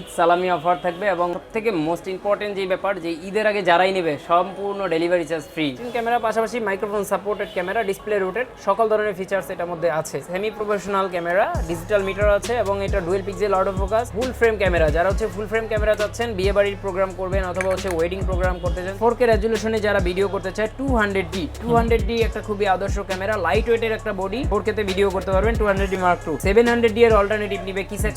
ঈদ সালামি অফার থাকবে এবং থেকে মোস্ট ইম্পর্টেন্ট যে ব্যাপার যে ঈদের আগে যারাই নেবে সম্পূর্ণ ডেলিভারি চার্জ ফ্রি ক্যামেরা পাশাপাশি microphone supported camera display rooted সকল ধরনের ফিচার্স এটার মধ্যে আছে। Semi professional camera digital meter আছে এবং এটা dual pixel auto focus full frame camera যারা হচ্ছে ফুল ফ্রেম ক্যামেরা চাচ্ছেন বিয়ে বাড়ির প্রোগ্রাম করবেন অথবা হচ্ছে ওয়েডিং প্রোগ্রাম করতে চান ফোর কে রেজুলেশনে যারা ভিডিও করতে চায় two hundred D two hundred D একটা খুবই আদর্শ ক্যামেরা লাইট ওয়েটের একটা বডি ফোর কেতে ভিডিও করতে পারবেন two hundred D mark two seven hundred D এর অল্টারনেটিভ নিবে কি সেভেন।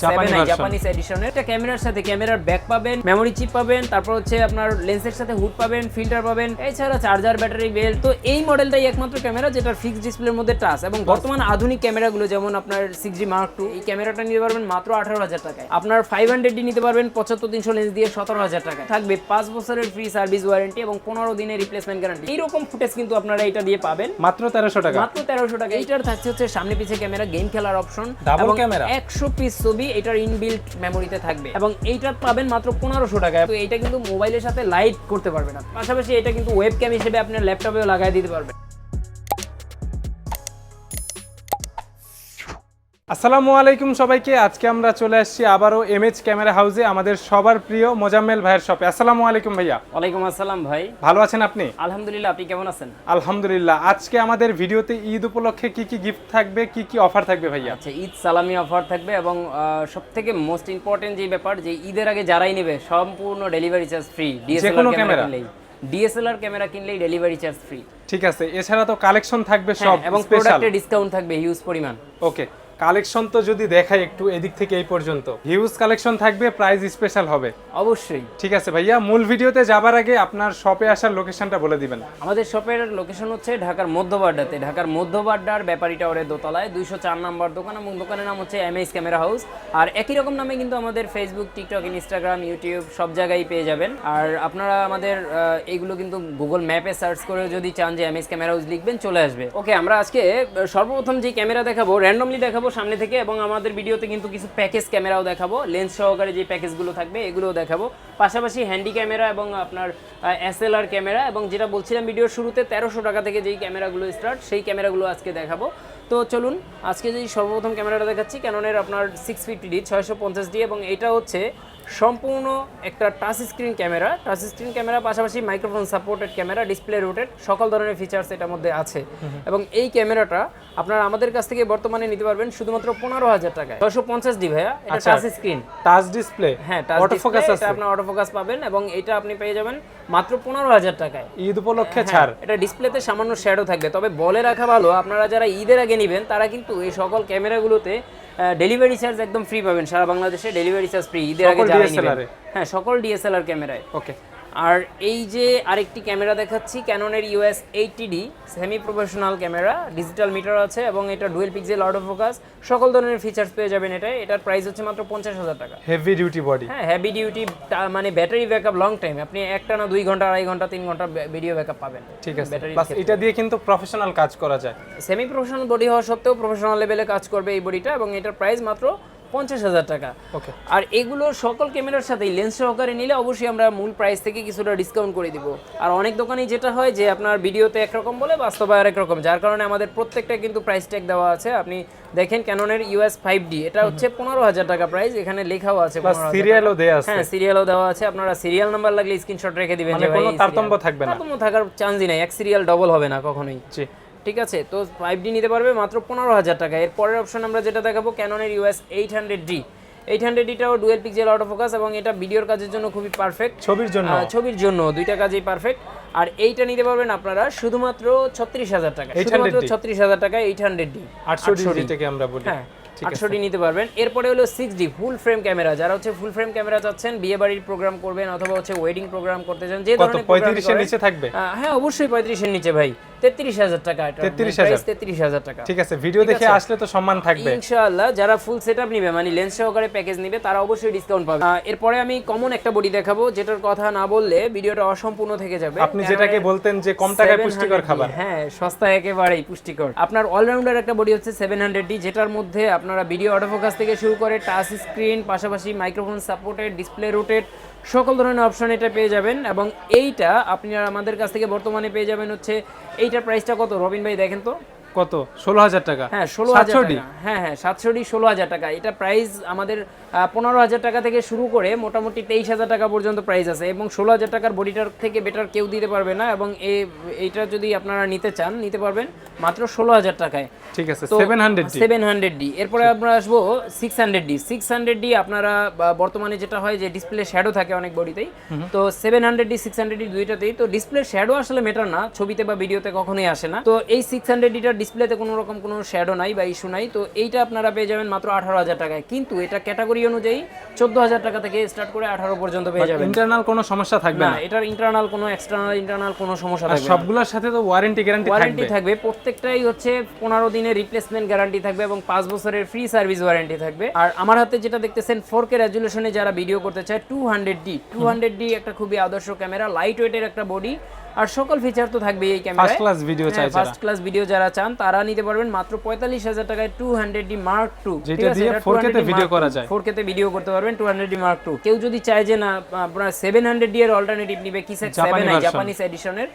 জাপানিজ এডিশনের একটা ক্যামেরার সাথে ক্যামেরার ব্যাক পাবেন মেমোরি চিপ পাবেন তারপর হচ্ছে আপনার লেন্সের সাথে হুড পাবেন ফিল্টার পাবেন এছাড়া চার্জার ব্যাটারি বেল্ট তো এই মডেলটাই একমাত্র ক্যামেরা যেটা ফিক্সড ডিসপ্লের মধ্যে টাচ এবং বর্তমান আধুনিক ক্যামেরাগুলো যেমন আপনার সিক্স মার্ক টু এই ক্যামেরাটা নিতে পারবেন মাত্র আঠারো হাজার টাকায়। আপনার ফাইভ হান্ড্রেডটি নিতে পারবেন পঁচাত্তর তিনশো লেন্স দিয়ে সতেরো হাজার টাকায়। থাকবে পাঁচ বছরের ফ্রি সার্ভিস ওয়ারেন্টি এবং পনেরো দিনের রিপ্লেসমেন্ট গ্যারান্টি এইরকম ফুটেজ কিন্তু আপনারা এটা দিয়ে পাবেন। মাত্র তেরোশো টাকা। মাত্র তেরোশো টাকা। এইটার থাকছে হচ্ছে সামনে পিছে ক্যামেরা গেম খেলার অপশন Double camera? একশো পিস ছবি এটার ইনবিল্ট মেমোরিতে থাকবে। এবং এইটা পাবেন মাত্র পনেরোশো টাকায়। তো এটা কিন্তু মোবাইলের সাথে লাইট করতে পারবেন না পাশাপাশি এটা কিন্তু ওয়েব ক্যাম হিসেবে আপনার ল্যাপটপেও লাগাই দিতে পারবেন। আসসালামু আলাইকুম সবাইকে। আজকে আমরা চলে আসছি আবারও এমএচ ক্যামেরা হাউসে আমাদের সবার প্রিয় মোজাম্মেল ভাইয়ের শপে আসসালামু আলাইকুম ভাইয়া। ওয়ালাইকুম আসসালাম ভাই। ভালো আছেন আপনি? আলহামদুলিল্লাহ আপনি কেমন আছেন? আলহামদুলিল্লাহ। আজকে আমাদের ভিডিওতে ঈদ উপলক্ষে কি কি গিফট থাকবে কি কি অফার থাকবে ভাইয়া? আচ্ছা ঈদ সালামি অফার থাকবে এবং সব থেকে মোস্ট ইম্পর্টেন্ট যে ব্যাপার যে ঈদের আগে যারাই নেবে সম্পূর্ণ delivery charge free DSLR camera DSLR camera কিনলেই। ডেলিভারি চার্জ ফ্রি ঠিক আছে। এছাড়া তো কালেকশন থাকবে সব হ্যাঁ, এবং স্পেশাল প্রোডাক্টে ডিসকাউন্ট থাকবে হিউজ পরিমাণ। ওকে কালেকশন তো যদি দেখাই একটু এদিক থেকে এই পর্যন্ত। হিউজ কালেকশন থাকবে প্রাইস স্পেশাল হবে। অবশ্যই। ঠিক আছে ভাইয়া মূল ভিডিওতে যাবার আগে আপনার শপে আসার লোকেশনটা বলে দিবেন। আমাদের শপের লোকেশন হচ্ছে ঢাকার মধ্যবাড্ডাতে। ঢাকার মধ্যবাড্ডার ব্যাপারী টাওয়ারের দোতলায় দুইশো চার নাম্বার দোকান। এবং দোকানের নাম হচ্ছে এমএস ক্যামেরা হাউস আর একই রকম নামে কিন্তু আমাদের ফেসবুক টিকটক ইনস্টাগ্রাম ইউটিউব সব জায়গায় পেয়ে যাবেন। আর আপনারা আমাদের এইগুলো কিন্তু গুগল ম্যাপে সার্চ করে যদি চান যে এমএস ক্যামেরা হাউস লিখবেন চলে আসবে। ওকে আমরা আজকে সর্বপ্রথম যে ক্যামেরা দেখাবো র্যান্ডমলি দেখাবো সামনে থেকে এবং আমাদের ভিডিওতে কিন্তু কিছু প্যাকেজ ক্যামেরাও দেখাবো লেন্স সহকারে যে প্যাকেজগুলো থাকবে এগুলোও দেখাবো। পাশাপাশি হ্যান্ডি ক্যামেরা এবং আপনার এসএলআর ক্যামেরা এবং যেটা বলছিলাম ভিডিওর শুরুতে, তেরোশো টাকা থেকে যেই ক্যামেরাগুলো স্টার্ট সেই ক্যামেরাগুলো আজকে দেখাবো। তো চলুন, আজকে যেই সর্বপ্রথম ক্যামেরাটা দেখাচ্ছি ক্যাননের আপনার সিক্স ফিফটি ডি ছয়শো পঞ্চাশ ডি এবং এটা হচ্ছে সম্পূর্ণ একটা touch screen camera touch screen camera পাশাপাশি microphone supported camera display rooted সকল ধরনের ফিচার্স এটার মধ্যে আছে। এবং এই ক্যামেরাটা আপনারা আমাদের কাছ থেকে বর্তমানে নিতে পারবেন শুধুমাত্র পনেরো হাজার টাকায়। ছয়শো পঞ্চাশ ডি ভাইয়া এটা। টাচ স্ক্রিন টাচ ডিসপ্লে হ্যাঁ টাচ অটো ফোকাস আছে। আপনার অটোফোকাস পাবেন এবং এটা আপনি পেয়ে যাবেন মাত্র পনেরো হাজার টাকায়। ঈদ উপলক্ষে হ্যাঁ, ছাড়। এটা ডিসপ্লেতে সামান্য শ্যাডো থাকবে তবে বলে রাখা ভালো আপনারা যারা ঈদের আগে নেবেন তারা কিন্তু এই সকল ক্যামেরাগুলোতে ডেলিভারি চার্জ একদম ফ্রি পাবেন। সারা বাংলাদেশে ডেলিভারি চার্জ ফ্রি ঈদের আগে যারা? হ্যাঁ সকল ডিএসএলআর ক্যামেরায়। ওকে আর এই যে আরেকটি ক্যামেরা দেখাচ্ছি ক্যাননের US eighty D semi professional camera digital meter আছে এবং এটা ডুয়েল পিক্সেল অফ ফোকাস সকল ধরনের ফিচার্স পেয়ে যাবেন এটা এটার প্রাইস হচ্ছে মাত্র পঞ্চাশ হাজার টাকা। হেভি ডিউটি বডি হ্যাঁ হেভি ডিউটি মানে ব্যাটারি ব্যাকআপ লং টাইম আপনি একটা না দুই ঘণ্টা আড়াই ঘণ্টা তিন ঘণ্টা ভিডিও ব্যাকআপ পাবেন। ঠিক আছে। ব্যাটারি এটা দিয়ে কিন্তু প্রফেশনাল কাজ করা যায়। সেমি প্রফেশনাল বডি হওয়া সত্ত্বেও প্রফেশনাল লেভেলে কাজ করবে এই বডিটা এবং এটার প্রাইস মাত্র পঞ্চাশ হাজার টাকা। ওকে। আর এগুলো সকল ক্যামেরার সাথেই লেন্স সহকারে নিলে অবশ্যই আমরা মূল প্রাইস থেকে কিছুটা ডিসকাউন্ট করে দিব। আর অনেক দোকানেই যেটা হয় যে আপনার ভিডিওতে একরকম বলে বাস্তবে আর একরকম যার কারণে আমাদের প্রত্যেকটা কিন্তু প্রাইস ট্যাগ দেওয়া আছে। আপনি দেখেন ক্যাননের ইউএস ফাইভ ডি এটা হচ্ছে পনেরো হাজার টাকা প্রাইস এখানে লেখাও আছে প্লাস 15,000 সিরিয়ালও দেওয়া আছে। হ্যাঁ সিরিয়ালও দেওয়া আছে। আপনারা সিরিয়াল নাম্বার লাগলে স্ক্রিনশট রেখে দিবেন মানে যে ভাই তারতম্য থাকবে না। তারতম্য থাকার চান্সই নাই এক সিরিয়াল ডবল হবে না কখনোই। জি। ঠিক আছে? তো ফাইভ ডি নিতে পারবে মাত্র পনেরো হাজার টাকা। এর পরের অপশন আমরা যেটা দেখাবো ক্যাননের US eight hundred D eight hundred ডিটাও dual pixel auto focus এবং এটা ভিডিওর কাজের জন্য খুবই পারফেক্ট ছবির জন্য। ছবির জন্য দুইটা কাজেই পারফেক্ট আর এইটা নিতে পারবেন আপনারা শুধুমাত্র ছত্রিশ হাজার টাকা। শুধুমাত্র ছত্রিশ হাজার টাকা এইট হান্ড্রেড ডি আটশো থেকে আমরা বলি। হ্যাঁ ঠিক আটশো ডি নিতে পারবেন। এরপরে হলো six D full frame camera যারা হচ্ছে ফুল ফ্রেম ক্যামেরা চাচ্ছেন বিয়ে বাড়ির প্রোগ্রাম করবেন অথবা হচ্ছে ওয়েডিং প্রোগ্রাম করতে চান যে ধরনের পঁয়ত্রিশের নিচে থাকবে? হ্যাঁ অবশ্যই পঁয়ত্রিশের নিচে ভাই। তেত্রিশ হাজার টাকা এটা। 33,000 তেত্রিশ হাজার টাকা। ঠিক আছে ভিডিও দেখে আসলে তো সম্মান থাকবে। ইনশাআল্লাহ যারা ফুল সেটআপ নিবে মানে লেন্স সহকারে প্যাকেজ নিবে তারা অবশ্যই ডিসকাউন্ট পাবে। এরপরে আমি কমন একটা বডি দেখাবো যেটার কথা না বললে ভিডিওটা অসম্পূর্ণ থেকে যাবে। আপনি যেটাকে বলতেন যে কম টাকায় পুষ্টিকর খাবার। হ্যাঁ সস্তা একেবারেই পুষ্টিকর। আপনার অলরাউন্ডার একটা বডি হচ্ছে সেভেন হান্ড্রেড ডি যেটার মধ্যে আপনারা ভিডিও অটোফোকাস থেকে শুরু করে টাচ স্ক্রিন পাশাপাশি মাইক্রোফোন সাপোর্টেড ডিসপ্লে রুটেড সকল ধরনের অপশন এটা পেয়ে যাবেন এবং এইটা আপনি আমাদের কাছ থেকে বর্তমানে পেয়ে যাবেন হচ্ছে এইটার প্রাইসটা কত? রবিন ভাই দেখেন তো। কত? ষোলো হাজার টাকা? হ্যাঁ ষোলো হাজার 700D? হ্যাঁ হ্যাঁ সাতশোটি ষোলো হাজার টাকা। এটা প্রাইস আমাদের পনেরো হাজার টাকা থেকে শুরু করে মোটামুটি তেইশ হাজার টাকা পর্যন্ত প্রাইস আছে এবং ষোলো হাজার টাকার বডিটার থেকে বেটার কেউ দিতে পারবে না এবং এইটা যদি আপনারা নিতে চান নিতে পারবেন। মাত্র ষোলো হাজার টাকায়। ঠিক আছে seven hundred seven hundred D এরপরে আমরা আসব six hundred D six hundred D আপনারা বর্তমানে যেটা হয় যে ডিসপ্লে শ্যাডো থাকে অনেক বডিতেই তো seven hundred D six hundred D দুইটাতেই তো ডিসপ্লে শ্যাডো আসলে মেটার না ছবিতে বা ভিডিওতে কখনোই আসে না। তো এই সিক্স হান্ড্রেড ডিটার ডিসপ্লেতে কোনো রকম কোনো শ্যাডো নাই বা ইস্যু নাই তো এইটা আপনারা পেয়ে যাবেন মাত্র আঠারো হাজার টাকায়। কিন্তু এটা ক্যাটাগরি অনুযায়ী চোদ্দ হাজার টাকা থেকে স্টার্ট করে আঠারো পর্যন্ত পেয়ে যাবেন। ইন্টারনাল কোনো সমস্যা থাকবে না এটার ইন্টারনাল কোনো এক্সটার্নাল ইন্টারনাল কোনো সমস্যা থাকবে সবগুলোর সাথে তো ওয়ারেন্টি গ্যারান্টি ওয়ারেন্টি থাকবে। প্রত্যেকটাই হচ্ছে পনেরো দিনের রিপ্লেসমেন্ট গ্যারান্টি থাকবে এবং পাঁচ বছরের ফ্রি সার্ভিস ওয়ারেন্টি থাকবে। আর আমার হাতে যেটা দেখতেছেন ফোর কে রেজুলেশনে যারা ভিডিও করতে চায় two hundred D two hundred D একটা খুবই আদর্শ ক্যামেরা লাইট ওয়েটের একটা বডি আর সকল ফিচার তো থাকবে এই ক্যামেরায় ফার্স্ট ক্লাস ভিডিও চাই যারা। ফার্স্ট ক্লাস ভিডিও যারা চান তারা নিতে পারবেন মাত্র পঁয়তাল্লিশ হাজার টাকায় two hundred D mark two যেটা দিয়ে 4K তে video করা যায়। ফোর তে ভিডিও করতে পারবেন two hundred D mark two কেউ যদি চায় যে না আপনার সেভেন হান্ড্রেড ডি এর অল্টারনেটিভ নিবে কিসেক জাপানি সেভেন আই version। জাপানিজ এডিশনের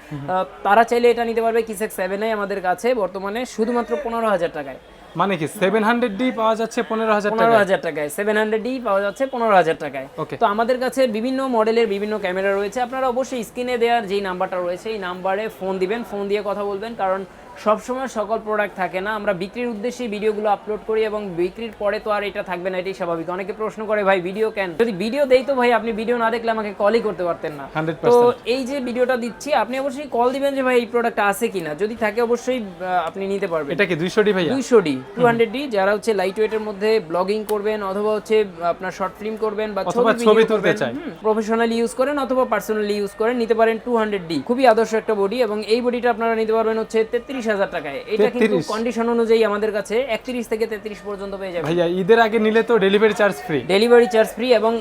তারা চাইলে এটা নিতে পারবে কিসেক সেভেন আই আমাদের কাছে বর্তমানে শুধুমাত্র পনেরো হাজার টাকায়। মানে কি সেভেন হান্ড্রেড ডি পাওয়া যাচ্ছে পনেরো হাজার পনেরো টাকা হাজার টাকায়। সেভেন হান্ড্রেড ডি পাওয়া যাচ্ছে পনেরো হাজার টাকায়। ওকে তো আমাদের কাছে বিভিন্ন মডেলের বিভিন্ন ক্যামেরা রয়েছে। আপনারা অবশ্যই স্ক্রিনে দেওয়ার যেই নাম্বারটা রয়েছে এই নাম্বারে ফোন দিবেন। ফোন দিয়ে কথা বলবেন কারণ সবসময় সকল প্রোডাক্ট থাকে না। আমরা বিক্রির উদ্দেশ্যে ভিডিওগুলো আপলোড করি এবং বিক্রির পরে তো আর এটা থাকবে না এটাই স্বাভাবিক। অনেকে প্রশ্ন করে ভাই ভিডিও কেন? যদি ভিডিও দেই তো ভাই আপনি ভিডিও না দেখলে আমাকে কলই করতে পারতেন না। তো এই যে ভিডিওটা দিচ্ছি আপনি অবশ্যই কল দিবেন যে ভাই এই প্রোডাক্ট আছে কিনা? যদি থাকে অবশ্যই আপনি নিতে পারবেন। এটা কি দুইশো ডি ভাইয়া? দুইশো ডি টু হান্ড্রেড ডি যারা হচ্ছে লাইট ওয়েটের মধ্যে ব্লগিং করবেন অথবা হচ্ছে আপনার শর্ট ফিল্ম করবেন বা ছবি তুলতে চায়। প্রফেশনালি ইউজ করেন অথবা পার্সোনালি ইউজ করেন নিতে পারেন টু হান্ড্রেড ডি খুবই আদর্শ একটা বডি এবং এই বডিটা আপনারা নিতে পারবেন হচ্ছে তেত্রিশ হাজার টাকায়। এটা কিন্তু 33 কন্ডিশন অনুযায়ী আমাদের কাছে একত্রিশ থেকে তেত্রিশ পর্যন্ত পেয়ে যাবে। ভাইয়া ঈদের আগে নিলে তো delivery charge free delivery charge free এবং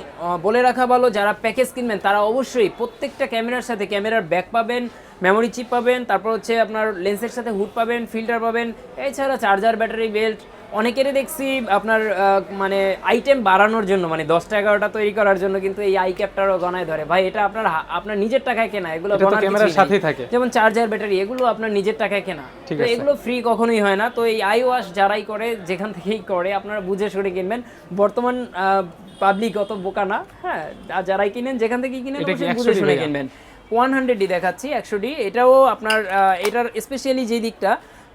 বলে রাখা ভালো যারা প্যাকেজ কিনবেন তারা অবশ্যই প্রত্যেকটা ক্যামেরার সাথে ক্যামেরার ব্যাক পাবেন মেমোরি চিপ পাবেন তারপর হচ্ছে আপনার লেন্সের সাথে হুড পাবেন ফিল্টার পাবেন এছাড়া চার্জার ব্যাটারি বেল্ট অনেকেরই দেখছি আপনার মানে আইটেম বাড়ানোর জন্য মানে দশটা এগারোটা তৈরি করার জন্য কিন্তু এই আই ক্যাপটারও গনায় ধরে। ভাই এটা আপনার আপনার নিজের টাকায় কেনা এগুলো ক্যামেরার সাথেই থাকে। যেমন চার্জার ব্যাটারি এগুলো আপনার নিজের টাকায় কেনা। তো এগুলো ফ্রি কখনোই হয় না। তো এই আই ওয়াশ যারাই করে যেখান থেকেই করে আপনারা বুঝে শুনে কিনবেন। বর্তমান পাবলিক অত বোকা না হ্যাঁ যারাই কিনেন যেখান থেকেই কিনেন এটা কি অবশ্যই 100 বুঝে শুনে কিনবেন। ওয়ান হান্ড্রেড ডি দেখাচ্ছি একশো ডি। এটাও আপনার এটার স্পেশালি যে দিকটা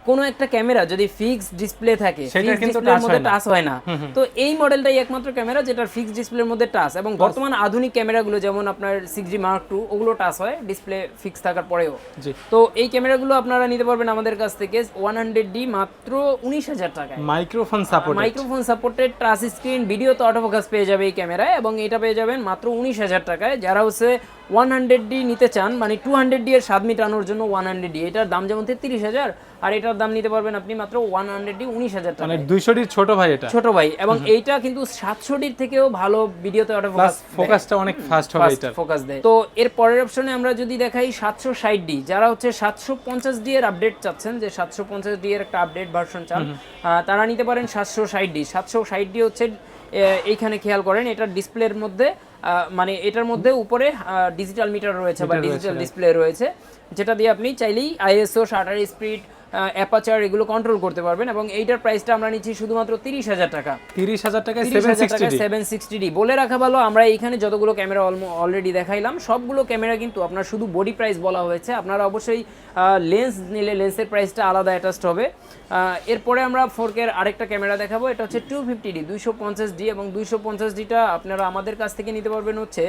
কোনো একটা ক্যামেরা যদি ফিক্সড ডিসপ্লে থাকে ফিক্সড কিন্তু ডিসপ্লের মধ্যে হয়। টাচ হয় না। তো এই মডেলটাই একমাত্র ক্যামেরা যেটার ফিক্সড ডিসপ্লের মধ্যে টাচ এবং বর্তমান আধুনিক ক্যামেরাগুলো যেমন আপনার সিক্স জি মার্ক টু ওগুলো টাচ হয় ডিসপ্লে ফিক্স থাকার পরেও। জি। তো এই ক্যামেরাগুলো আপনারা নিতে পারবেন আমাদের কাছ থেকে ওয়ান হান্ড্রেড ডি মাত্র উনিশ হাজার টাকায়। Microphone support microphone supported touch screen video তো অটোফোকাস পেয়ে যাবে এই ক্যামেরায় এবং এটা পেয়ে যাবেন মাত্র উনিশ হাজার টাকায়। যারা হচ্ছে ওয়ান হান্ড্রেড ডি নিতে চান মানে টু হান্ড্রেড ডি এর স্বাদ মিটানোর জন্য ওয়ান হান্ড্রেড ডি এটার দাম যেমন তেত্রিশ হাজার আর এটার দাম নিতে পারবেন আপনি মাত্র ওয়ান হান্ড্রেড ডি উনিশ হাজার টাকা মানে দুইশো ডির ছোট ভাই এটা। ছোট ভাই এবং এইটা কিন্তু সাতশো ডির থেকেও ভালো ভিডিওতে ফোকাসটা অনেক ফাস্ট হবে এটার। ফোকাস দেয়। তো এর পরের অপশনে আমরা যদি দেখাই সাতশো ষাট ডি যারা হচ্ছে সাতশো পঞ্চাশ ডি এর আপডেট চাচ্ছেন যে সাতশো পঞ্চাশ ডি এর একটা আপডেট ভার্সন চান তারা নিতে পারেন সাতশো ষাট ডি সাতশো ষাট ডি হচ্ছে এইখানে খেয়াল করেন এটার ডিসপ্লের মধ্যে আহ, মানে এটার মধ্যে উপরে ডিজিটাল মিটার রয়েছে বা ডিজিটাল ডিসপ্লে রয়েছে যেটা দিয়ে আপনি চাইলেই আইএসও শাটার স্পিড অ্যাপাচার এগুলো কন্ট্রোল করতে পারবেন এবং এইটার প্রাইসটা আমরা নিচ্ছি শুধুমাত্র তিরিশ হাজার টাকা। তিরিশ হাজার 30,000 সেভেন সিক্সটি 760 ডি বলে রাখা ভালো আমরা এইখানে যতগুলো ক্যামেরা অলরেডি দেখাইলাম সবগুলো ক্যামেরা কিন্তু আপনার শুধু বডি প্রাইস বলা হয়েছে। আপনারা অবশ্যই লেন্স নিলে লেন্সের প্রাইসটা আলাদা অ্যাটাচড হবে। এরপরে আমরা ফোর কের আরেকটা ক্যামেরা দেখাবো এটা হচ্ছে টু ফিফটি ডি দুইশো পঞ্চাশ ডি এবং দুইশো পঞ্চাশ ডিটা আপনারা আমাদের কাছ থেকে নিতে পারবেন হচ্ছে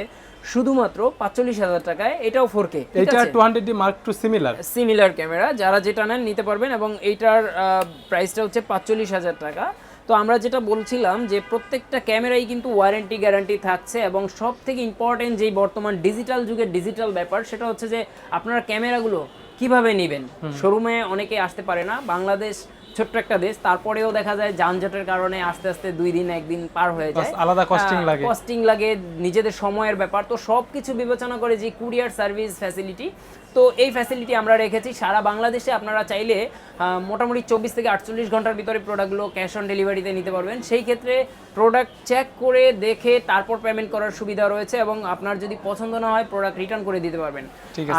শুধুমাত্র পাঁচচল্লিশ হাজার টাকায়। এটাও ফোর কে এইটা two hundred D mark two similar similar camera যারা যেটা নেন নিতে পারবেন এবং এইটার প্রাইসটা হচ্ছে পাঁচচল্লিশ হাজার টাকা। তো আমরা যেটা বলছিলাম যে প্রত্যেকটা ক্যামেরাই কিন্তু ওয়ারেন্টি গ্যারান্টি থাকছে এবং সব থেকে ইম্পর্টেন্ট যেই বর্তমান ডিজিটাল যুগের ডিজিটাল ব্যাপার সেটা হচ্ছে যে আপনারা ক্যামেরাগুলো কীভাবে নেবেন? শোরুমে অনেকে আসতে পারে না। বাংলাদেশ ছোট্ট একটা দেশ তারপরেও দেখা যায় যানজটের কারণে আস্তে আস্তে দুই দিন একদিন পার হয়ে যায়। আলাদা costing লাগে। কস্টিং লাগে নিজেদের সময়ের ব্যাপার। তো সব কিছু বিবেচনা করে যে কুরিয়ার সার্ভিস ফ্যাসিলিটি তো এই ফ্যাসিলিটি আমরা রেখেছি। সারা বাংলাদেশে আপনারা চাইলে মোটামুটি চব্বিশ থেকে আটচল্লিশ ঘণ্টার ভিতরে প্রোডাক্টগুলো ক্যাশ অন ডেলিভারিতে নিতে পারবেন। সেই ক্ষেত্রে প্রোডাক্ট চেক করে দেখে তারপর পেমেন্ট করার সুবিধা রয়েছে এবং আপনার যদি পছন্দ না হয় প্রোডাক্ট রিটার্ন করে দিতে পারবেন।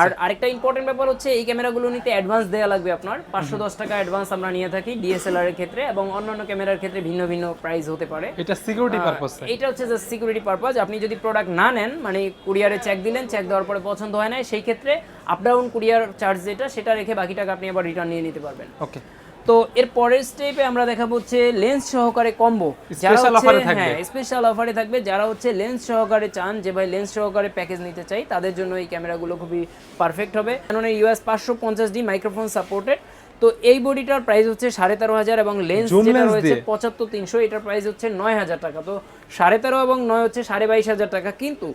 আর আরেকটা ইম্পর্টেন্ট ব্যাপার হচ্ছে এই ক্যামেরাগুলো নিতে অ্যাডভান্স দেওয়া লাগবে আপনার। পাঁচশো দশ টাকা অ্যাডভান্স আমরা নিয়ে থাকি ডিএসএলআর এর ক্ষেত্রে এবং অন্যান্য ক্যামেরার ক্ষেত্রে ভিন্ন ভিন্ন প্রাইস হতে পারে। এটা সিকিউরিটি পারপাস এটা হচ্ছে যে সিকিউরিটি পারপাস আপনি যদি প্রোডাক্ট না নেন মানে কুরিয়ারে চেক দিলেন চেক দেওয়ার পরে পছন্দ হয় না সেই ক্ষেত্রে আপ ডাউন কুরিয়ার চার্জ যেটা সেটা রেখে বাকি টাকা আপনি আবার রিটার্ন নিয়ে নিতে পারবেন। ওকে তো এর পরের স্টেপে আমরা দেখাবো হচ্ছে লেন্স সহকারে কম্বো offer এ থাকবে। হ্যাঁ স্পেশাল অফারে থাকবে। যারা হচ্ছে লেন্স সহকারে চান যে ভাই লেন্স সহকারে প্যাকেজ নিতে চাই তাদের জন্য এই ক্যামেরাগুলো খুবই পারফেক্ট হবে। কারণ ইউএস পাঁচশো পঞ্চাশ ডি মাইক্রোফোন সাপোর্টেড তো এই বডিটার প্রাইস হচ্ছে সাড়ে তেরো হাজার এবং লেন্স যেটা রয়েছে? পঁচাত্তর তিনশো এটার প্রাইস হচ্ছে নয় হাজার টাকা। তো সাড়ে তেরো এবং নয় হচ্ছে সাড়ে বাইশ হাজার টাকা। কিন্তু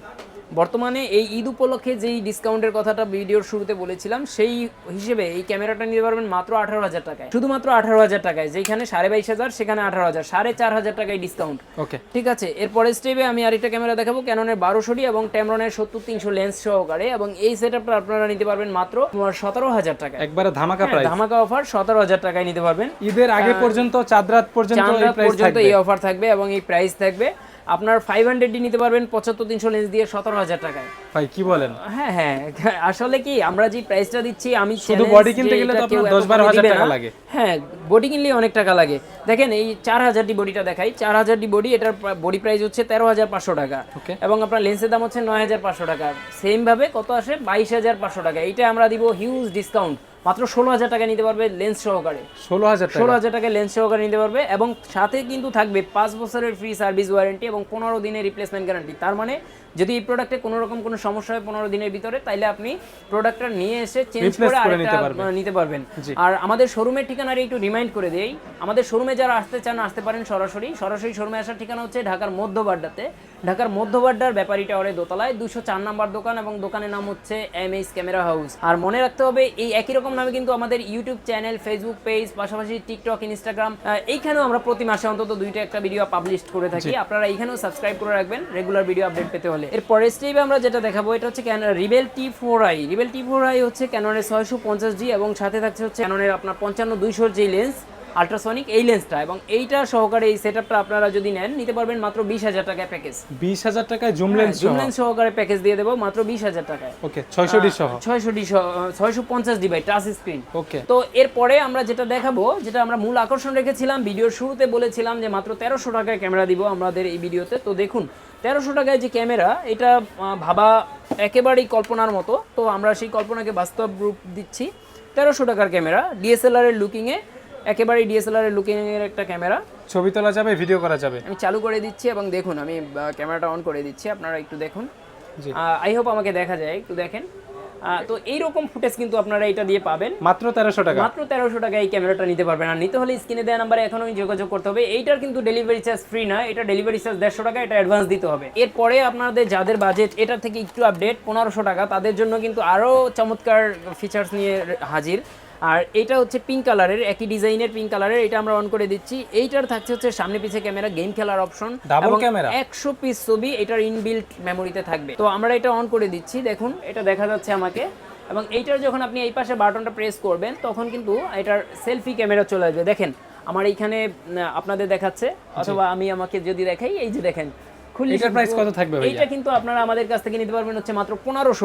বর্তমানে এই ঈদ উপলক্ষে যেই ডিসকাউন্টের কথাটা ভিডিওর শুরুতে বলেছিলাম সেই হিসেবে এই ক্যামেরাটা নিতে পারবেন মাত্র আঠারো হাজার টাকায়। শুধুমাত্র আঠারো হাজার টাকায় যেখানে সাড়ে বাইশ হাজার সেখানে আঠারো হাজার সাড়ে চার হাজার টাকায় ডিসকাউন্ট ওকে ঠিক আছে এরপরে স্টেপে আমি আরেকটা ক্যামেরা দেখাবো ক্যাননের বারোশোটি এবং ট্যামরনের সত্তর তিনশো লেন্স সহকারে এবং এই সেট আপনারা নিতে পারবেন মাত্র সতেরো হাজার টাকা একবারে ধামাকা হ্যাঁ, প্রাইস ধামাকা অফার সতেরো হাজার টাকায় নিতে পারবেন। ঈদের আগে পর্যন্ত চাঁদ রাত পর্যন্ত পর্যন্ত এই অফার থাকবে এবং এই প্রাইস থাকবে। আপনার ফাইভ হান্ড্রেডটি নিতে পারবেন পঁচাত্তর তিনশো লেন্স দিয়ে সতেরো হাজার টাকায়। ভাই কি বলেন? হ্যাঁ হ্যাঁ আসলে কি আমরা যে প্রাইসটা দিচ্ছি আমি শুধু যে কিনতে গেলে তো আপনার 10 12 হাজার টাকা লাগে। হ্যাঁ বডি কিনলে অনেক টাকা লাগে। দেখেন এই চার হাজারটি বডিটা দেখাই চার হাজারটি বডি এটার বডি প্রাইস হচ্ছে তেরো হাজার পাঁচশো টাকা। এবং আপনার লেন্সের দাম হচ্ছে নয় হাজার পাঁচশো টাকা। সেম ভাবে কত আসে? বাইশ হাজার পাঁচশো টাকা। এইটা আমরা দিব হিউজ ডিসকাউন্ট মাত্র ষোলো হাজার টাকা নিতে পারবে লেন্স সহকারে। ষোলো হাজার টাকা। ষোলো হাজার টাকা লেন্স সহকারে নিতে পারবে এবং সাথে কিন্তু থাকবে পাঁচ বছরের ফ্রি সার্ভিস ওয়ারেন্টি এবং পনেরো দিনের রিপ্লেসমেন্ট গ্যারান্টি তার মানে যদি এই প্রোডাক্টে কোনো রকম কোনো সমস্যা হয় পনেরো দিনের ভিতরে তাইলে আপনি প্রোডাক্টটা নিয়ে এসে চেঞ্জ করে আরেকটা নিতে পারবেন। আর আমাদের শোরুমের ঠিকানাটা একটু রিমাইন্ড করে দেই। আমাদের শোরুমে যারা আসতে চান আসতে পারেন সরাসরি। সরাসরি শোরুমে আসার ঠিকানা হচ্ছে ঢাকার মধ্যবাড্ডাতে। ঢাকার মধ্যবাড্ডার ব্যাপারী টাওয়ারে দোতলায় দুশো চার নাম্বার দোকান এবং দোকানের নাম হচ্ছে এম এইচ ক্যামেরা হাউস আর মনে রাখতে হবে এই একই রকম নামে কিন্তু আমাদের ইউটিউব চ্যানেল ফেসবুক পেজ পাশাপাশি টিকটক ইনস্টাগ্রাম এইখানেও আমরা প্রতি মাসে অন্তত দুইটা একটা ভিডিও পাবলিশ করে থাকি। আপনারা এইখানেও সাবস্ক্রাইব করে রাখবেন রেগুলার ভিডিও আপডেট পেতে হলে। এর পরের স্টেপে আমরা যেটা দেখাবো, এটা হচ্ছে Rebel T four I Rebel T four I হচ্ছে ক্যাননের ছয়শো পঞ্চাশ জি এবং সাথে থাকছে হচ্ছে ক্যাননের আপনার পঞ্চান্ন দুইশোর যে লেন্স আল্ট্রাসনিক এই লেন্সটা এবং এইটা সহকারে এই সেটআপটা আপনারা যদি নেন নিতে পারবেন মাত্র বিশ হাজার টাকায় প্যাকেজ বিশ হাজার টাকায় জুম লেন্স জুম লেন্স সহকারে প্যাকেজ দিয়ে দেবো মাত্র বিশ হাজার টাকায়। ওকে ছয়শো ডি সহ? ছয়শো ডি ছয়শো পঞ্চাশ D by touch screen okay. তো এরপরে আমরা যেটা দেখাবো যেটা আমরা মূল আকর্ষণ রেখেছিলাম ভিডিওর শুরুতে বলেছিলাম যে মাত্র তেরোশো টাকায় ক্যামেরা দিব আমাদের এই ভিডিওতে। তো দেখুন তেরোশো টাকায় যে ক্যামেরা এটা ভাবা একেবারেই কল্পনার মতো। তো আমরা সেই কল্পনাকে বাস্তব রূপ দিচ্ছি। তেরোশো টাকার ক্যামেরা ডিএসএলআর এর লুকিংয়ে একেবারেই ডিএসএলআর এর লুকিং এর একটা ক্যামেরা ছবি তোলা যাবে ভিডিও করা যাবে। আমি চালু করে দিচ্ছি এবং দেখুন আমি ক্যামেরাটা অন করে দিচ্ছি আপনারা একটু দেখুন। আই হোপ আমাকে দেখা যায় একটু দেখেন। তো এইরকম ফুটেজ কিন্তু আপনারা এটা দিয়ে পাবেন। মাত্র তেরোশো টাকা। মাত্র তেরোশো টাকা এই ক্যামেরাটা নিতে পারবেন। আর নিতে হলে স্ক্রিনে দেওয়া নাম্বারে এখনই যোগাযোগ করতে হবে। এইটার কিন্তু ডেলিভারি চার্জ ফ্রি না এটা ডেলিভারি চার্জ দেড়শো টাকা এটা অ্যাডভান্স দিতে হবে। এরপরে আপনাদের যাদের বাজেট এটার থেকে একটু আপডেট পনেরোশো টাকা। তাদের জন্য কিন্তু আরও চমৎকার ফিচার্স নিয়ে হাজির। আর এটা হচ্ছে পিঙ্ক কালারের একই ডিজাইনের পিঙ্ক কালারের এটা আমরা অন করে দিচ্ছি। এইটার থাকছে হচ্ছে সামনে পিছে ক্যামেরা গেম খেলার অপশন ডাবল ক্যামেরা একশো পিস ছবি এটার ইনবিল্ট মেমোরিতে থাকবে। তো আমরা এটা অন করে দিচ্ছি দেখুন এটা দেখা যাচ্ছে আমাকে। এবং এইটার যখন আপনি এই পাশে বাটনটা প্রেস করবেন তখন কিন্তু এটার সেলফি ক্যামেরা চলে আসবে। দেখেন আমার এইখানে আপনাদের দেখাচ্ছে অথবা আমি আমাকে যদি দেখাই এই যে দেখেন এটার কত থাকবে? এইটা কিন্তু আপনারা আমাদের কাছ থেকে নিতে পারবেন হচ্ছে মাত্র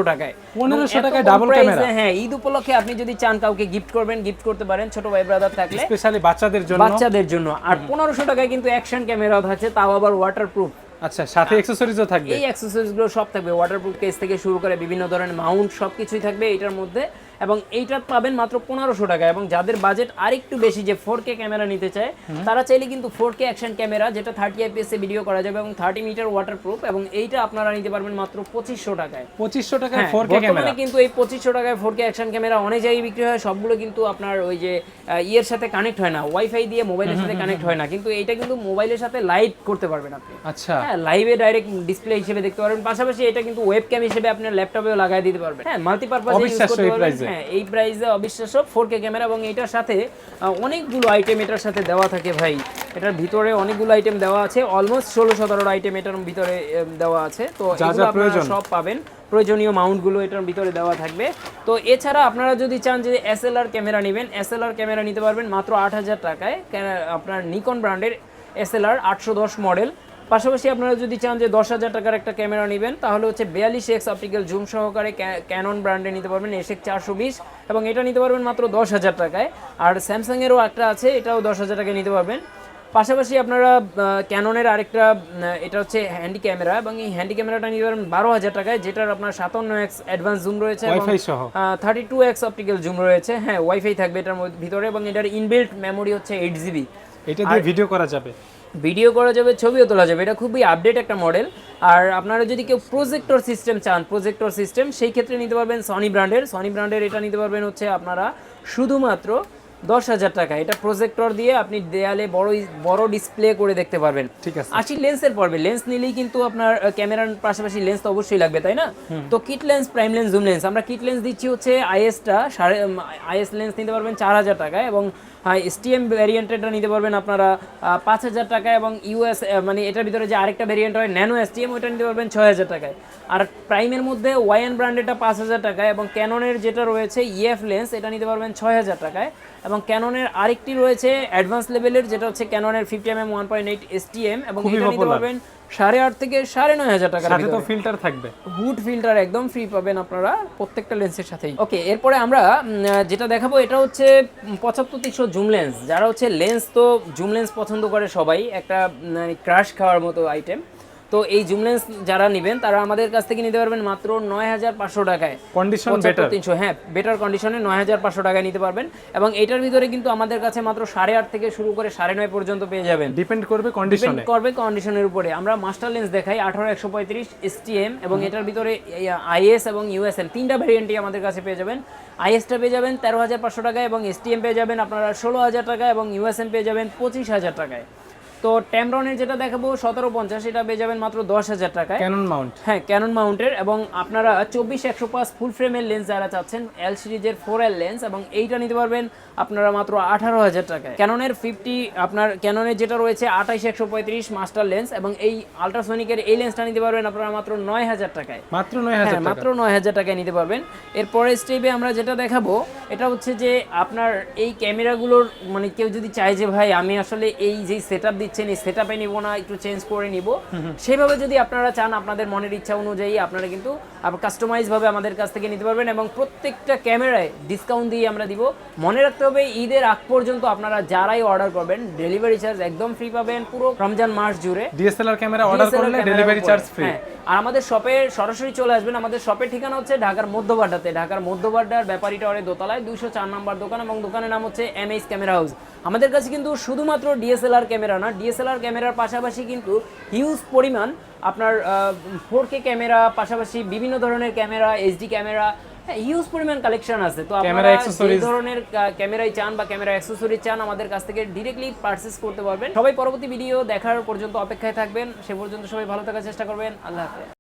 টাকায়। 1500 টাকায় কম double হ্যাঁ ঈদ উপলক্ষে আপনি যদি চান কাউকে গিফট করবেন গিফট করতে পারেন ছোট ভাই ব্রাদার থাকলে। স্পেশালি বাচ্চাদের জন্য। বাচ্চাদের জন্য। আর পনেরোশো টাকায় কিন্তু অ্যাকশন ক্যামেরা থাকছে তাও আবার ওয়াটারপ্রুফ আচ্ছা সাথে অ্যাক্সেসরিজও থাকবে? এই অ্যাক্সেসরিজগুলো সব থাকবে। ওয়াটারপ্রুফ কেস থেকে শুরু করে বিভিন্ন ধরনের মাউন্ট সব কিছুই থাকবে। এটার মধ্যে এবং এইটা পাবেন মাত্র পনেরোশো টাকা। এবং যাদের বাজেট আরেকটু বেশি যে ফোর কে ক্যামেরা নিতে চায় তারা চাইলে কিন্তু ফোর কে অ্যাকশন ক্যামেরা যেটা থার্টি আইপিএস এ ভিডিও করা যাবে এবং থার্টি মিটার ওয়াটারপ্রুফ এবং এইটা আপনারা নিতে পারবেন মাত্র পঁচিশশো টাকায়। পঁচিশশো টাকায় ফোর কে ক্যামেরা কিন্তু এই পঁচিশশো টাকায় ফোর কে অ্যাকশন ক্যামেরা অনেক জায়গায় বিক্রি হয় সবগুলো কিন্তু আপনার ওই যে ইয়ের সাথে কানেক্ট হয় না ওয়াইফাই দিয়ে মোবাইলের সাথে কানেক্ট হয় না। কিন্তু এইটা কিন্তু মোবাইলের সাথে লাইভ করতে পারবেন আপনি। আচ্ছা। হ্যাঁ লাইভে ডাইরেক্ট ডিসপ্লে হিসেবে দেখতে পারবেন। পাশাপাশি এটা কিন্তু ওয়েব ক্যাম হিসেবে আপনার ল্যাপটপেও লাগাই দিতে পারবেন। হ্যাঁ মাল্টিপারপাস ইউজ করতে পারবেন। হ্যাঁ এই প্রাইসে অবিশ্বাস্য। ফোর কে ক্যামেরা এবং এটার সাথে অনেকগুলো আইটেম এটার সাথে দেওয়া থাকে ভাই। এটার ভিতরে অনেকগুলো আইটেম দেওয়া আছে। অলমোস্ট ষোলো সতেরোটা আইটেম এটার ভিতরে দেওয়া আছে। তো আপনারা সব পাবেন। প্রয়োজনীয় মাউন্টগুলো এটার ভিতরে দেওয়া থাকবে। তো এছাড়া আপনারা যদি চান যে এসএলআর ক্যামেরা নেবেন এসএলআর ক্যামেরা নিতে পারবেন মাত্র আট হাজার টাকায়। আপনার নিকন ব্র্যান্ডের এসএলআর আটশো দশ মডেল পাশাপাশি আপনারা যদি চান যে দশ হাজার টাকার একটা ক্যামেরা নেবেন তাহলে হচ্ছে বিয়াল্লিশ এক্স অপটিক্যাল জুম সহকারে ক্যানন ব্র্যান্ডে নিতে পারবেন এসেক চারশো বিশ এবং এটা নিতে পারবেন মাত্র দশ হাজার টাকায়। আর স্যামসাংয়েরও একটা আছে এটাও দশ হাজার টাকায় নিতে পারবেন। পাশাপাশি আপনারা ক্যাননের আরেকটা এটা হচ্ছে হ্যান্ডি ক্যামেরা এবং এই হ্যান্ডি ক্যামেরাটা নিতে পারবেন বারো হাজার টাকায় যেটার আপনার সাতান্ন এক্স অ্যাডভান্স জুম রয়েছে thirty two X optical zoom রয়েছে। হ্যাঁ ওয়াইফাই থাকবে এটার ভিতরে এবং এটার ইনবিল্ট মেমোরি হচ্ছে এইট জিবি এটা দিয়ে ভিডিও করা যাবে। ভিডিও করা যাবে ছবিও তোলা যাবে। এটা খুবই আপডেট একটা মডেল আর আপনারা যদি কেউ প্রজেক্টর সিস্টেম চান প্রজেক্টর সিস্টেম সেই ক্ষেত্রে নিতে পারবেন সনি ব্র্যান্ডের সনি ব্র্যান্ডের এটা নিতে পারবেন হচ্ছে আপনারা শুধুমাত্র দশ হাজার টাকা। এটা প্রজেক্টর দিয়ে আপনি দেয়ালে বড় বড় ডিসপ্লে করে দেখতে পারবেন। ঠিক আছে। আশি লেন্সের পড়বে। লেন্স নিলেই কিন্তু আপনার ক্যামেরার পাশাপাশি লেন্স তো অবশ্যই লাগবে তাই না? তো kit lens prime lens zoom lens আমরা কিট লেন্স দিচ্ছি হচ্ছে আইএসটা সাড়ে আইএস লেন্স নিতে পারবেন চার হাজার টাকায় এবং এসটিএম ভ্যারিয়েন্টেডটা নিতে পারবেন আপনারা পাঁচ হাজার টাকা এবং ইউএস মানে এটার ভিতরে যে আরেকটা ভ্যারিয়েন্ট হয় ন্যানো এসটিএম ওইটা নিতে পারবেন ছয় হাজার টাকায়। আর প্রাইমের মধ্যে ওয়াইএন ব্র্যান্ডেরটা পাঁচ হাজার টাকায় এবং ক্যাননের যেটা রয়েছে ইএফ লেন্স এটা নিতে পারবেন ছয় হাজার টাকায়। এবং ক্যাননের আরেকটি রয়েছে অ্যাডভান্স লেভেলের যেটা হচ্ছে ক্যাননের fifty M M one point eight STM এবং এটা নিতে পারবেন সাড়ে আট থেকে সাড়ে নয় হাজার টাকার সাথে তো ফিল্টার থাকবে। হুড ফিল্টার একদম ফ্রি পাবেন আপনারা প্রত্যেকটা লেন্সের সাথেই। ওকে এরপরে আমরা যেটা দেখাবো এটা হচ্ছে পঁচাত্তর তিনশো জুম লেন্স যারা হচ্ছে লেন্স তো জুম লেন্স পছন্দ করে সবাই একটা ক্রাশ খাওয়ার মতো আইটেম তো এই জুম লেন্স যারা নেবেন তারা আমাদের কাছ থেকে নিতে পারবেন মাত্র নয় হাজার পাঁচশো টাকায়। কন্ডিশন বেটার তিনশো হ্যাঁ বেটার কন্ডিশনে নয় হাজার পাঁচশো টাকায় নিতে পারবেন। এবং এটার ভিতরে কিন্তু আমাদের কাছে মাত্র সাড়ে আট থেকে শুরু করে সাড়ে নয় পর্যন্ত পেয়ে যাবেন। ডিপেন্ড করবে কন্ডিশনে করবে কন্ডিশনের উপরে। আমরা মাস্টার লেন্স দেখাই আঠারো একশো পঁয়ত্রিশ এসটিএম এবং এটার ভিতরে আইএস এবং ইউএসএল তিনটা ভ্যারিয়েন্টই আমাদের কাছে পেয়ে যাবেন। আইএসটা পেয়ে যাবেন তেরো হাজার পাঁচশো টাকায় এবং এসটিএম পেয়ে যাবেন আপনারা ষোলো হাজার টাকায় এবং ইউএসএম পেয়ে যাবেন পঁচিশ হাজার টাকায়। তো ট্যামরনের যেটা দেখাবো সতেরো পঞ্চাশ এটা পেয়ে যাবেন মাত্র দশ হাজার টাকায়। ক্যানন মাউন্ট হ্যাঁ ক্যানন মাউন্টের এবং আপনারা চব্বিশ একশো পাঁচ ফুল ফ্রেমের লেন্স যারা চাচ্ছেন এল সিরিজের ফোর এল লেন্স এবং এইটা নিতে পারবেন আপনারা মাত্র আঠারো হাজার টাকায়। ক্যাননের ফিফটি আপনার ক্যাননের যেটা রয়েছে আঠাইশ একশো পঁয়ত্রিশ মাস্টার লেন্স এবং এই আলট্রাসোনিকের এই লেন্সটা নিতে পারবেন আপনারা মাত্র নয় হাজার টাকায়। মাত্র নয় হাজার হ্যাঁ মাত্র নয় হাজার টাকায় নিতে পারবেন। এরপরে স্টেপে আমরা যেটা দেখাবো এটা হচ্ছে যে আপনার এই ক্যামেরাগুলোর মানে কেউ যদি চায় যে ভাই আমি আসলে এই যে সেট আপ দিচ্ছেন এই সেট আপে নিবো না একটু চেঞ্জ করে নিব। সেভাবে যদি আপনারা চান আপনাদের মনের ইচ্ছা অনুযায়ী আপনারা কিন্তু কাস্টমাইজ ভাবে আমাদের কাছ থেকে নিতে পারবেন এবং প্রত্যেকটা ক্যামেরায় ডিসকাউন্ট দিয়ে আমরা দিব। মনে রাখতে হবে ঈদের আগ পর্যন্ত আপনারা যারাই অর্ডার করবেন ডেলিভারি চার্জ একদম ফ্রি পাবেন পুরো রমজান মাস জুড়ে। ডিএসএলআর ক্যামেরা অর্ডার করলে ডেলিভারি চার্জ ফ্রি আর আমাদের শপে সরাসরি চলে আসবেন। আমাদের শপের ঠিকানা হচ্ছে ঢাকার মধ্যবাড্ডাতে। ঢাকার মধ্যবাড্ডার ব্যাপারী টাওয়ারের দোতলায় দুইশো চার নাম্বার দোকান এবং দোকানের নাম হচ্ছে এম এইচ ক্যামেরা হাউস আমাদের কাছে কিন্তু শুধুমাত্র ডিএসএলআর ক্যামেরা না ডিএসএলআর ক্যামেরার পাশাপাশি কিন্তু হিউজ পরিমাণ আপনার ফোর কে ক্যামেরা পাশাপাশি বিভিন্ন ধরনের ক্যামেরা এইচডি ক্যামেরা হিউজ পরিমাণ কালেকশন আছে। তো আপনারা যে ধরনের ক্যামেরাই চান বা ক্যামেরা অ্যাক্সেসরি চান আমাদের কাছ থেকে ডিরেক্টলি পারচেস করতে পারবেন। সবাই পরবর্তী ভিডিও দেখার পর্যন্ত অপেক্ষায় থাকবেন। সে পর্যন্ত সবাই ভালো থাকার চেষ্টা করবেন। আল্লাহ হাফেজ।